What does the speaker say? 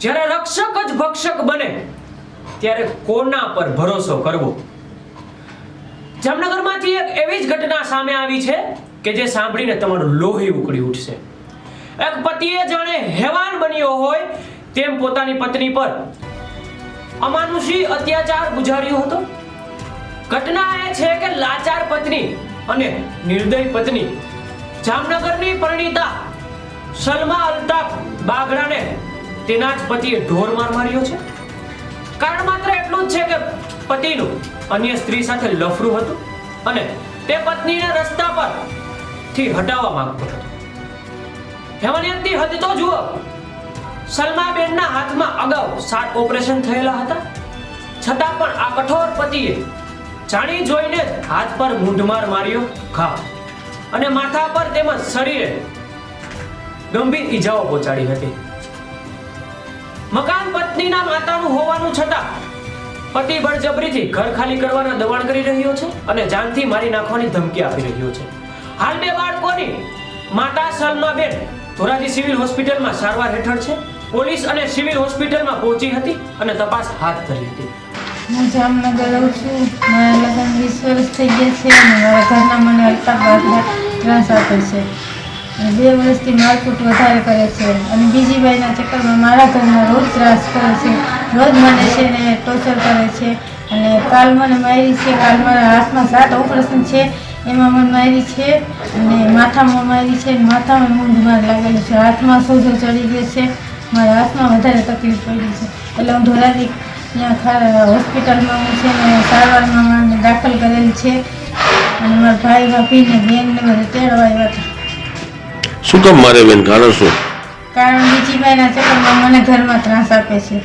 જ્યારે રક્ષક જ ભક્ષક બને, ત્યારે કોના પર ભરોસો કરવો? જામનગરમાંથી એક એવી જ ઘટના સામે આવી છે કે જે સાંભળીને તમારું લોહી ઉકળી ઉઠશે. એક પતિએ જાણે હેવાન બન્યો હોય તેમ પોતાની પત્ની પર અમાનુષી અત્યાચાર ગુજાર્યો હતો. ઘટના એ છે કે લાચાર પત્ની અને નિર્દય પત્ની જામનગરની પરિણીતા સલમા અલ્તાફ બાગડાને તેના જ પતિએ ઢોર માર માર્યો છે? કારણ માત્ર એટલું જ છે કે પતિનું અન્ય સ્ત્રી સાથે લફરું હતું અને તે પત્નીને રસ્તા પરથી હટાવવા માંગતો હતો. હેમનિયતની હદ તો જુઓ, સલમાબેનના હાથમાં અગાઉ સાત ઓપરેશન થયેલા હતા. છતાં પણ આ કઠોર પતિએ જાણી જોઈને હાથ પર મૂંઢમાર માર્યો, ઘા, અને માથા પર તેમજ શરીરે ગંભીર ઈજાઓ પહોંચાડી હતી. મકાન પત્નીના માતાનું હોવાનું છતાં પતિ બળજબરીથી ઘર ખાલી કરવાના દબાણ કરી રહ્યો છે અને જાનથી મારી નાખવાની ધમકી આપી રહ્યો છે. હાલ બે બાળકોની માતા સલમાબેન ધોરાજી સિવિલ હોસ્પિટલમાં સારવાર હેઠળ છે. પોલીસ અને સિવિલ હોસ્પિટલમાં પહોંચી હતી અને તપાસ હાથ ધરી હતી. હું જામનગર રહું છું. મારા લગ્ન વીસ વર્ષ થઈ ગયા છે અને મારા ઘરના મને બાદમાં ત્રાસ આપે છે. બે વર્ષથી મારકૂટ વધારે કરે છે. અને બીજી બાઈના ચક્કરમાં મારા ઘરમાં રોજ ત્રાસ કરે છે. રોજ મને છે ને ટોર્ચર કરે છે. અને કાલ મને મારી છે, કાલ મારા હાથમાં સાત ઓપરેશન છે. એમાં મને મારી છે અને માથામાં મારી છે. માથામાં મૂંઢ માર લાગેલું છે. હાથમાં સોજો ચડી ગયો છે. મારા હાથમાં વધારે તકલીફ પડી છે. એટલે હું ધોરાજી ત્યાં હોસ્પિટલમાં હું છે ને સારવારમાં મને દાખલ કરેલ છે. અને મારા ભાઈ ભાભીને બેનને બધા તેડવા આવ્યા હતા. શું કામ મારે બેન, કારણ શું? કારણ બીજી બહેના છે પણ મને ઘરમાં ત્રાસ આપે છે.